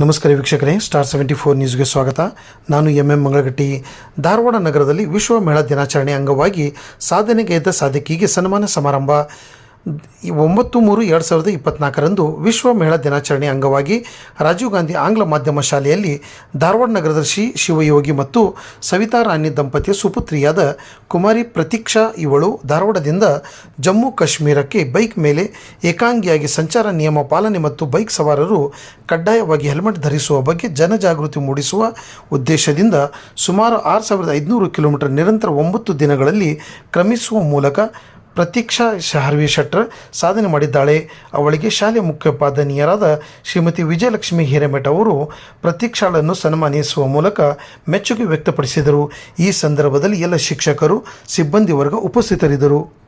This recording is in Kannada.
ನಮಸ್ಕಾರ ವೀಕ್ಷಕರೇ ಸ್ಟಾರ್ ಸೆವೆಂಟಿ ಫೋರ್ ನ್ಯೂಸ್ಗೆ ಸ್ವಾಗತ. ನಾನು ಎಂ ಎಂ ಮಂಗಳಗಟ್ಟಿ. ಧಾರವಾಡ ನಗರದಲ್ಲಿ ವಿಶ್ವ ಮಹಿಳಾ ದಿನಾಚರಣೆ ಅಂಗವಾಗಿ ಸಾಧನೆಗೈದ ಸಾಧಕಿಗೆ ಸನ್ಮಾನ ಸಮಾರಂಭ. ಒಂಬತ್ತು ಮೂರು ಎರಡು ಸಾವಿರದ ಇಪ್ಪತ್ನಾಲ್ಕರಂದು ವಿಶ್ವ ಮಹಿಳಾ ದಿನಾಚರಣೆ ಅಂಗವಾಗಿ ರಾಜೀವ್ ಗಾಂಧಿ ಆಂಗ್ಲ ಮಾಧ್ಯಮ ಶಾಲೆಯಲ್ಲಿ ಧಾರವಾಡ ನಗರದರ್ಶಿ ಶಿವಯೋಗಿ ಮತ್ತು ಸವಿತಾ ರಾಣಿ ದಂಪತಿಯ ಸುಪುತ್ರಿಯಾದ ಕುಮಾರಿ ಪ್ರತೀಕ್ಷಾ ಇವಳು ಧಾರವಾಡದಿಂದ ಜಮ್ಮು ಕಾಶ್ಮೀರಕ್ಕೆ ಬೈಕ್ ಮೇಲೆ ಏಕಾಂಗಿಯಾಗಿ ಸಂಚಾರ ನಿಯಮ ಪಾಲನೆ ಮತ್ತು ಬೈಕ್ ಸವಾರರು ಕಡ್ಡಾಯವಾಗಿ ಹೆಲ್ಮೆಟ್ ಧರಿಸುವ ಬಗ್ಗೆ ಜನಜಾಗೃತಿ ಮೂಡಿಸುವ ಉದ್ದೇಶದಿಂದ ಸುಮಾರು ಆರು ಸಾವಿರದ ಐದುನೂರು ಕಿಲೋಮೀಟರ್ ನಿರಂತರ ಒಂಬತ್ತು ದಿನಗಳಲ್ಲಿ ಕ್ರಮಿಸುವ ಮೂಲಕ ಪ್ರತೀಕ್ಷಾ ಶಹರ್ವಿ ಶೆಟ್ಟರ್ ಸಾಧನೆ ಮಾಡಿದ್ದಾಳೆ. ಅವಳಿಗೆ ಶಾಲೆ ಮುಖ್ಯೋಪಾಧ್ಯಾಯರಾದ ಶ್ರೀಮತಿ ವಿಜಯಲಕ್ಷ್ಮಿ ಹಿರೇಮಠ ಅವರು ಪ್ರತೀಕ್ಷಾಳನ್ನು ಸನ್ಮಾನಿಸುವ ಮೂಲಕ ಮೆಚ್ಚುಗೆ ವ್ಯಕ್ತಪಡಿಸಿದರು. ಈ ಸಂದರ್ಭದಲ್ಲಿ ಎಲ್ಲ ಶಿಕ್ಷಕರು ಸಿಬ್ಬಂದಿ ವರ್ಗ ಉಪಸ್ಥಿತರಿದ್ದರು.